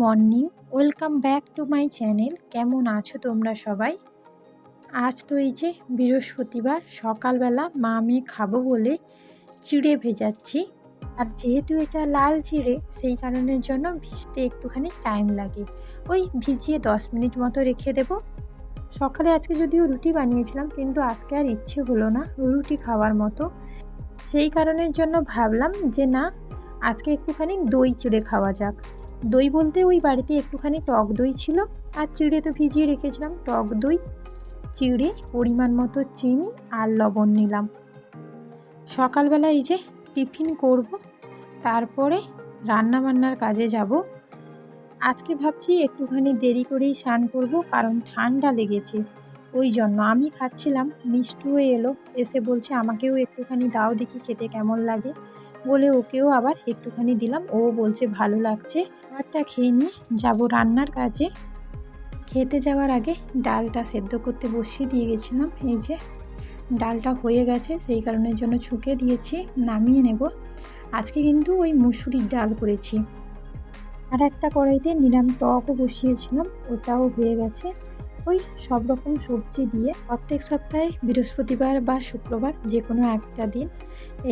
Morning, welcome back to my channel. কেমন আছো তোমরা সবাই? আজ তো এই যে বৃহস্পতিবার, সকালবেলা মা মেয়ে খাব বলে চিড়ে ভেজাচ্ছি। আর যেহেতু এটা লাল চিড়ে, সেই কারণের জন্য ভিজতে একটুখানি টাইম লাগে। ওই ভিজিয়ে দশ মিনিট মতো রেখে দেবো। সকালে আজকে যদিও রুটি বানিয়েছিলাম, কিন্তু আজকে আর ইচ্ছে হলো না রুটি খাওয়ার মতো। সেই কারণের জন্য ভাবলাম যে না, আজকে একটুখানি দই চিড়ে খাওয়া যাক। দই বলতে ওই বাড়িতে একটুখানি টক দই ছিল, আর চিড়ে তো ভিজিয়ে রেখেছিলাম টক দই। চিড়ে পরিমাণ মতো চিনি আর লবণ নিলাম। সকালবেলা এই যে টিফিন করব, তারপরে রান্না বান্নার কাজে যাব। আজকে ভাবছি একটুখানি দেরি করেই স্নান করব, কারণ ঠান্ডা লেগেছে। ওই জন্য আমি খাচ্ছিলাম। মিষ্টুও এলো, এসে বলছে, আমাকেও একটুখানি দাও দেখি খেতে কেমন লাগে। বলে ওকেও আবার একটুখানি দিলাম। ও বলছে, ভালো লাগছে। খাবারটা খেয়ে নিয়ে যাব রান্নার কাজে। খেতে যাওয়ার আগে ডালটা সেদ্ধ করতে বসিয়ে দিয়ে গেছিলাম। এই যে ডালটা হয়ে গেছে, সেই কারণের জন্য ছুঁকে দিয়েছি, নামিয়ে নেব। আজকে কিন্তু ওই মুসুরির ডাল করেছি। আর একটা কড়াইতে নিরাম টকও বসিয়েছিলাম, ওটাও হয়ে গেছে। ওই সব রকম সবজি দিয়ে প্রত্যেক সপ্তাহে বৃহস্পতিবার বা শুক্রবার যে কোনো একটা দিন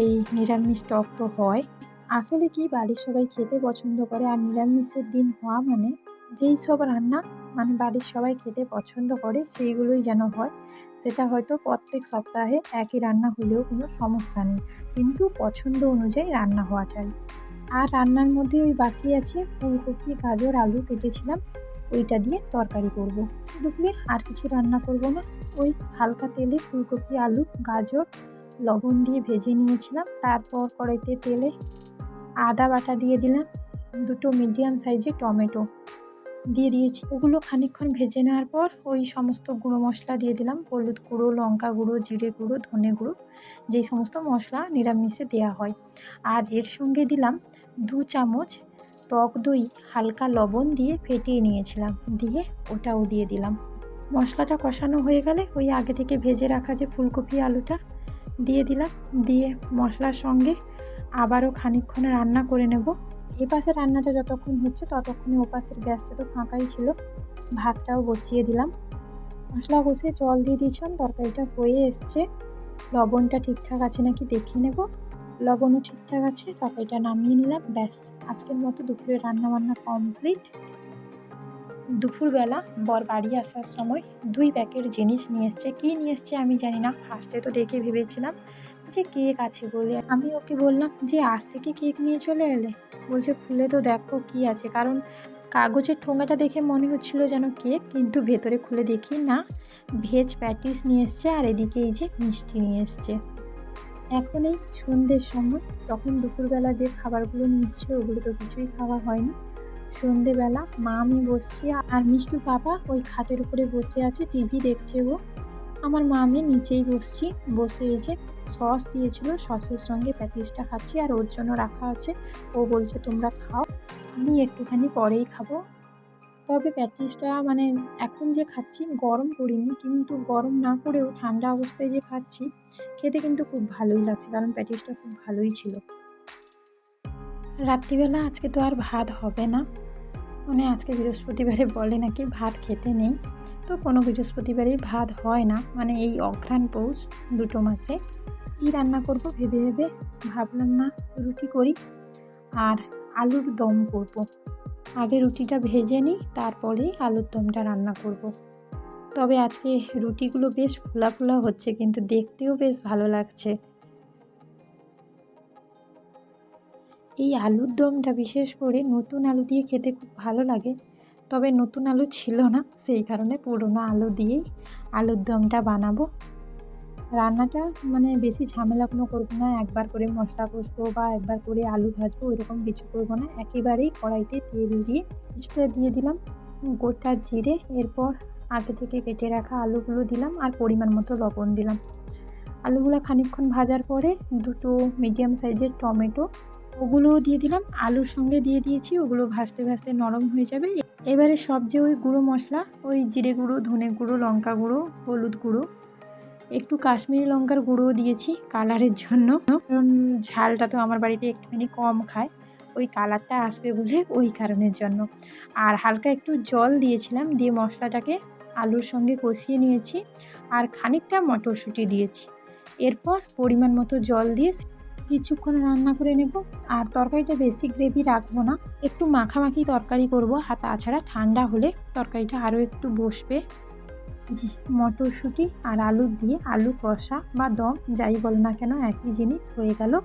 এই নিরামিষ টক তো হয়। আসলে কি বাড়ির সবাই খেতে পছন্দ করে আর নিরামিষের দিন হওয়া মানে যেই সব রান্না মানে বাড়ির সবাই খেতে পছন্দ করে সেইগুলোই যেন হয়। সেটা হয়তো প্রত্যেক সপ্তাহে একই রান্না হলেও কোনো সমস্যা নেই, কিন্তু পছন্দ অনুযায়ী রান্না হওয়া চাই আর রান্নার মধ্যে ওই বাকি আছে ফুলকপি, গাজর, আলু কেটেছিলাম। ওইটা দিয়ে তরকারি করব। দুপুরে আর কিছু রান্না করব না। ওই হালকা তেলে ফুলকপি, আলু, গাজর, লবণ দিয়ে ভেজে নিয়েছিলাম। তারপর কড়াইতে তেলে আদা বাটা দিয়ে দিলাম। দুটো মিডিয়াম সাইজের টমেটো দিয়ে দিয়েছি। ওগুলো খানিকক্ষণ ভেজে নেওয়ার পর ওই সমস্ত গুঁড়ো মশলা দিয়ে দিলাম। হলুদ গুঁড়ো, লঙ্কা গুঁড়ো, জিরে গুঁড়ো, ধনে গুঁড়ো, যেই সমস্ত মশলা নিরামিষে দেওয়া হয়। আর এর সঙ্গে দিলাম দু চামচ টক দই, হালকা লবণ দিয়ে ফেটিয়ে নিয়েছিলাম। দিয়ে ওটাও দিয়ে দিলাম। মশলাটা কষানো হয়ে গেলে ওই আগে থেকে ভেজে রাখা যে ফুলকপি আলুটা দিয়ে দিলাম। দিয়ে মশলার সঙ্গে আবারও খানিকক্ষণ রান্না করে নেব। এপাশে রান্নাটা যতক্ষণ হচ্ছে ততক্ষণে ওপাশের গ্যাসটা তো ফাঁকাই ছিল। ভাতটাও বসিয়ে দিলাম। মশলা বসিয়ে জল দিয়ে দিয়েছিলাম। তরকারিটা হয়ে এসছে। লবণটা ঠিকঠাক আছে নাকি দেখে নেব। লবণও ঠিকঠাক আছে তরকারিটা নামিয়ে নিলাম। ব্যাস, আজকের মতো দুপুরে রান্না বান্না কমপ্লিট দুপুরবেলা বর বাড়ি আসার সময় দুই প্যাকেট জিনিস নিয়ে এসছে। কী নিয়ে এসছে আমি জানি না ফার্স্টে তো দেখে ভেবেছিলাম যে কেক আছে বলে। আমি ওকে বললাম যে, আজ থেকে কেক নিয়ে চলে এলে? বলছে, খুলে তো দেখো কি আছে। কারণ কাগজের ঠোঙাটা দেখে মনে হচ্ছিল যেন কেক কিন্তু ভেতরে খুলে দেখি না। ভেজ প্যাটিস নিয়ে এসছে আর এদিকে এই যে মিষ্টি নিয়ে এসছে। এখন এই সন্ধ্যের সময় তখন দুপুরবেলা যে খাবারগুলো নিয়ে এসছে ওগুলো তো কিছুই খাওয়া হয়নি। সন্ধেবেলা মা, আমি বসছি আর মিষ্টু পাপা ওই খাটের উপরে বসে আছে, টিভি দেখছে ও। আমার মা, আমি নিচেই বসছি, বসে এই যে সস দিয়েছিল, সসের সঙ্গে প্যাটিসটা খাচ্ছি আর ওর জন্য রাখা আছে। ও বলছে, তোমরা খাও, আমি একটুখানি পরেই খাব। তবে প্যাটিসটা মানে এখন যে খাচ্ছি, গরম করিনি, কিন্তু গরম না করেও ঠান্ডা অবস্থায় যে খাচ্ছি, খেতে কিন্তু খুব ভালোই লাগছে, কারণ প্যাটিসটা খুব ভালোই ছিল। রাত্রিবেলা আজকে তো আর ভাত হবে না। মানে আজকে বৃহস্পতিবারে বলে নাকি ভাত খেতে নেই। তো কোনো বৃহস্পতিবারেই ভাত হয় না। মানে এই অঘ্রাণ পৌষ দুটো মাসে। কী রান্না করব ভেবে ভেবে ভাবলাম না, রুটি করি। আর আলুর দম করব। আগে রুটিটা ভেজে নিই তারপরেই আলুর দমটা রান্না করব। তবে আজকে রুটিগুলো বেশ ফোলা ফোলা হচ্ছে, কিন্তু দেখতেও বেশ ভালো লাগছে এই আলুর দমটা বিশেষ করে নতুন আলু দিয়ে খেতে খুব ভালো লাগে, তবে নতুন আলু ছিল না, সেই কারণে পুরনো আলু দিয়েই আলুর দমটা বানাবো রান্নাটা মানে বেশি ঝামেলা কোনো করব না। একবার করে মশলা কষবো বা একবার করে আলু ভাজবো, ওইরকম কিছু করব না। একেবারেই কড়াইতে তেল দিয়ে কিছুটা দিয়ে দিলাম গোটা জিরে। এরপর আগে থেকে কেটে রাখা আলুগুলো দিলাম আর পরিমাণ মতো লবণ দিলাম। আলুগুলো খানিকক্ষণ ভাজার পরে দুটো মিডিয়াম সাইজের টমেটো ওগুলোও দিয়ে দিলাম। আলুর সঙ্গে দিয়ে দিয়েছি, ওগুলো ভাজতে ভাজতে নরম হয়ে যাবে। এবারে সব যে ওই গুঁড়ো মশলা, ওই জিরে গুঁড়ো, ধনে গুঁড়ো, লঙ্কা গুঁড়ো, হলুদ গুঁড়ো একটু কাশ্মীরি লঙ্কার গুঁড়োও দিয়েছি কালারের জন্য। কারণ ঝালটা তো আমার বাড়িতে একটুখানি কম খায়। ওই কালারটা আসবে বলে ওই কারণের জন্য। আর হালকা একটু জল দিয়েছিলাম, দিয়ে মশলাটাকে আলুর সঙ্গে কষিয়ে নিয়েছি আর খানিকটা মটরশুঁটি দিয়েছি। এরপর পরিমাণ মতো জল দিয়ে কিছুক্ষণ রান্না করে নেব। আর তরকারিটা বেশি গ্রেভি রাখব না, একটু মাখামাখি তরকারি করব। আর তাছাড়া ঠান্ডা হলে তরকারিটা আরও একটু বসবে। জি, মটরশুঁটি আর আলু দিয়ে আলু, কষা বা দম, যাই বল না কেন একই জিনিস হয়ে গেল।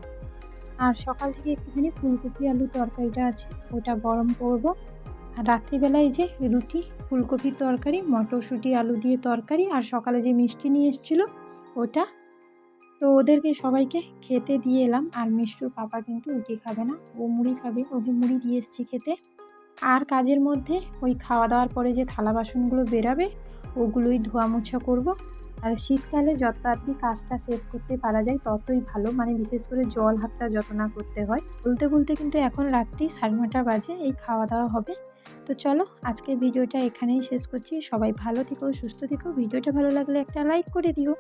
আর সকাল থেকে একটুখানি ফুলকপি আলু তরকারিটা আছে, ওটা গরম করব। আর রাত্রিবেলায় যে রুটি ফুলকপির তরকারি, মটরশুঁটি আলু দিয়ে তরকারি আর সকালে যে মিষ্টি নিয়ে এসেছিল, ওটা। তো ওদেরকে সবাইকে খেতে দিয়ে এলাম, আর মিষ্টুর পাপা কিন্তু রুটি খাবে না, ও মুড়ি খাবে, ওকে মুড়ি দিয়ে এসছি খেতে। আর কাজের মধ্যে ওই খাওয়া দাওয়ার পরে যে থালা বাসনগুলো বেরাবে, ওগুলোই ধোয়া মোছা করব। আর শীতকালে যত তাড়াতাড়ি কাজটা শেষ করতে পারা যায়, ততই ভালো। মানে বিশেষ করে জল হাতটা যত না করতে হয়। বলতে বলতে কিন্তু এখন রাত্রি সাড়ে নটা বাজে, এই খাওয়া দাওয়া হবে। তো চলো, আজকের ভিডিওটা এখানেই শেষ করছি। সবাই ভালো থেকো, সুস্থ থেকো। ভিডিওটা ভালো লাগলে একটা লাইক করে দিও।